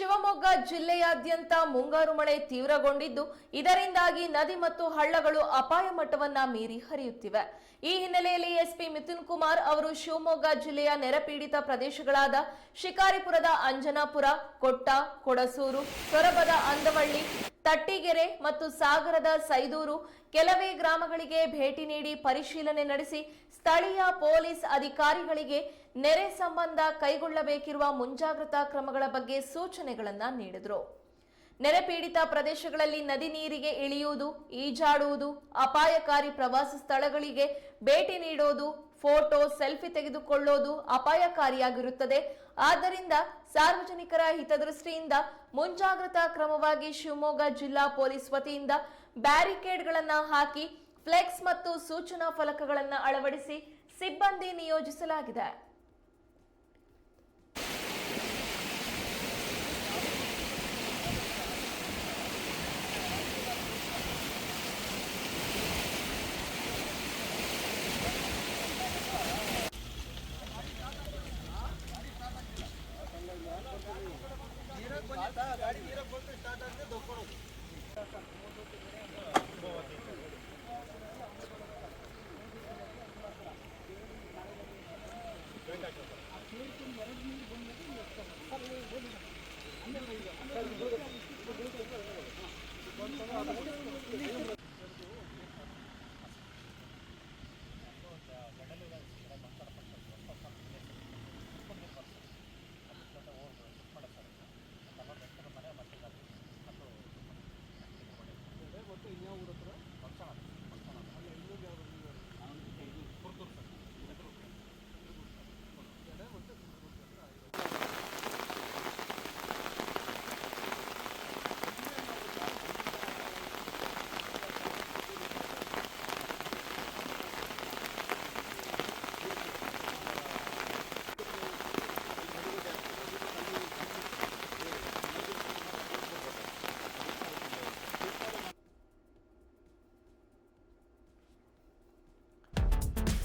ಶಿವಮೊಗ್ಗ ಜಿಲ್ಲೆಯಾದ್ಯಂತ ಮುಂಗಾರು ಮಳೆ ತೀವ್ರಗೊಂಡಿದ್ದು, ಇದರಿಂದಾಗಿ ನದಿ ಮತ್ತು ಹಳ್ಳಗಳು ಅಪಾಯ ಮಟ್ಟವನ್ನ ಮೀರಿ ಹರಿಯುತ್ತಿವೆ. ಈ ಹಿನ್ನೆಲೆಯಲ್ಲಿ ಎಸ್ಪಿ ಮಿಥುನ್ ಕುಮಾರ್ ಅವರು ಶಿವಮೊಗ್ಗ ಜಿಲ್ಲೆಯ ನೆರೆಪೀಡಿತ ಪ್ರದೇಶಗಳಾದ ಶಿಕಾರಿಪುರದ ಅಂಜನಾಪುರ, ಕೊಟ್ಟ, ಕೊಡಸೂರು, ಸೊರಬದ, ಅಂದವಳ್ಳಿ ತಟ್ಟಿಗೆರೆ ಮತ್ತು ಸಾಗರದ ಸೈದೂರು ಕೆಲವೇ ಗ್ರಾಮಗಳಿಗೆ ಭೇಟಿ ನೀಡಿ ಪರಿಶೀಲನೆ ನಡೆಸಿ ಸ್ಥಳೀಯ ಪೊಲೀಸ್ ಅಧಿಕಾರಿಗಳಿಗೆ ನೆರೆ ಸಂಬಂಧ ಕೈಗೊಳ್ಳಬೇಕಿರುವ ಮುಂಜಾಗ್ರತಾ ಕ್ರಮಗಳ ಬಗ್ಗೆ ಸೂಚನೆಗಳನ್ನು ನೀಡಿದರು. ನೆರೆ ಪೀಡಿತ ಪ್ರದೇಶಗಳಲ್ಲಿ ನದಿ ನೀರಿಗೆ ಇಳಿಯುವುದು, ಈಜಾಡುವುದು, ಅಪಾಯಕಾರಿ ಪ್ರವಾಸ ಸ್ಥಳಗಳಿಗೆ ಭೇಟಿ ನೀಡುವುದು ಫೋಟೋ, ಸೆಲ್ಫಿ ತೆಗೆದುಕೊಳ್ಳೋದು ಅಪಾಯಕಾರಿಯಾಗಿರುತ್ತದೆ. ಆದ್ದರಿಂದ ಸಾರ್ವಜನಿಕರ ಹಿತದೃಷ್ಟಿಯಿಂದ ಮುಂಜಾಗ್ರತಾ ಕ್ರಮವಾಗಿ ಶಿವಮೊಗ್ಗ ಜಿಲ್ಲಾ ಪೊಲೀಸ್ ವತಿಯಿಂದ ಬ್ಯಾರಿಕೇಡ್ಗಳನ್ನು ಹಾಕಿ, ಫ್ಲೆಕ್ಸ್ ಮತ್ತು ಸೂಚನಾ ಫಲಕಗಳನ್ನು ಅಳವಡಿಸಿ ಸಿಬ್ಬಂದಿ ನಿಯೋಜಿಸಲಾಗಿದೆ. ಕೊಟ್ಟು ಸ್ಟಾರ್ಟ್ ಆದರೆ ದೊಡ್ಕೊಳ್ಳೋದು ಬಂದ್ಬಿಟ್ಟು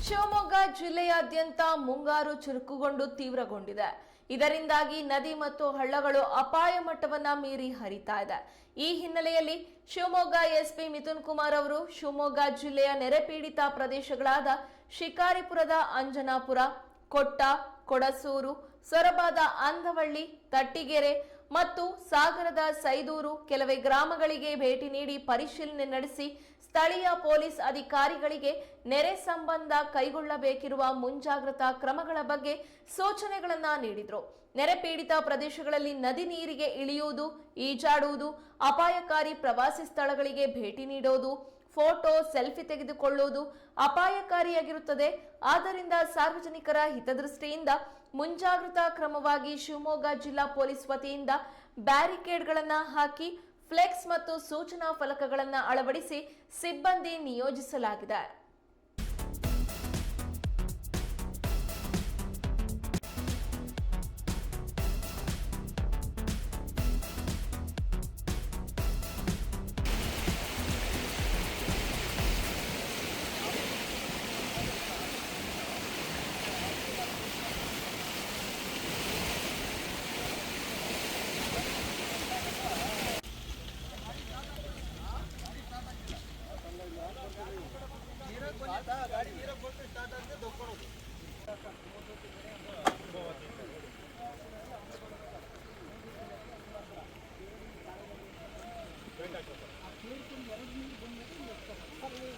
ಶಿವಮೊಗ್ಗ ಜಿಲ್ಲೆಯಾದ್ಯಂತ ಮುಂಗಾರು ಚುರುಕುಗೊಂಡು ತೀವ್ರಗೊಂಡಿದೆ. ಇದರಿಂದಾಗಿ ನದಿ ಮತ್ತು ಹಳ್ಳಗಳು ಅಪಾಯ ಮಟ್ಟವನ್ನ ಮೀರಿ ಹರಿತಾ ಇದೆ. ಈ ಹಿನ್ನೆಲೆಯಲ್ಲಿ ಶಿವಮೊಗ್ಗ ಎಸ್ಪಿ ಮಿಥುನ್ ಕುಮಾರ್ ಅವರು ಶಿವಮೊಗ್ಗ ಜಿಲ್ಲೆಯ ನೆರೆಪೀಡಿತ ಪ್ರದೇಶಗಳಾದ ಶಿಕಾರಿಪುರದ, ಅಂಜನಾಪುರ, ಕೊಟ್ಟ, ಕೊಡಸೂರು, ಸೊರಬಾದ, ಅಂದವಳ್ಳಿ, ತಟ್ಟಿಗೆರೆ ಮತ್ತು ಸಾಗರದ ಸೈದೂರು ಕೆಲವೇ ಗ್ರಾಮಗಳಿಗೆ ಭೇಟಿ ನೀಡಿ ಪರಿಶೀಲನೆ ನಡೆಸಿ ಸ್ಥಳೀಯ ಪೊಲೀಸ್ ಅಧಿಕಾರಿಗಳಿಗೆ ನೆರೆ ಸಂಬಂಧ ಕೈಗೊಳ್ಳಬೇಕಿರುವ ಮುಂಜಾಗ್ರತಾ ಕ್ರಮಗಳ ಬಗ್ಗೆ ಸೂಚನೆಗಳನ್ನ ನೀಡಿದರು. ನೆರೆ ಪೀಡಿತ ಪ್ರದೇಶಗಳಲ್ಲಿ ನದಿ ನೀರಿಗೆ ಇಳಿಯುವುದು, ಈಜಾಡುವುದು, ಅಪಾಯಕಾರಿ ಪ್ರವಾಸಿ ಸ್ಥಳಗಳಿಗೆ ಭೇಟಿ ನೀಡೋದು ಫೋಟೋ, ಸೆಲ್ಫಿ ತೆಗೆದುಕೊಳ್ಳುವುದು ಅಪಾಯಕಾರಿಯಾಗಿರುತ್ತದೆ. ಆದ್ದರಿಂದ ಸಾರ್ವಜನಿಕರ ಹಿತದೃಷ್ಟಿಯಿಂದ ಮುಂಜಾಗ್ರತಾ ಕ್ರಮವಾಗಿ ಶಿವಮೊಗ್ಗ ಜಿಲ್ಲಾ ಪೊಲೀಸ್ ವತಿಯಿಂದ ಬ್ಯಾರಿಕೇಡ್ಗಳನ್ನ ಹಾಕಿ ಫ್ಲೆಕ್ಸ್ ಮತ್ತು ಸೂಚನಾ ಫಲಕಗಳನ್ನು ಅಳವಡಿಸಿ ಸಿಬ್ಬಂದಿ ನಿಯೋಜಿಸಲಾಗಿದೆ. ಅದಕ್ಕೆ ದಕ್ಕೋನೋ ಆ ಕಮೋಡ್ಟಿ ಬೆರೆ ಅದು ಆ ಕೇರ್ಕೆ ಎರಡನೇ ಬಂಗಾರ ಇದು ಸಕ್ಕರೆನೇ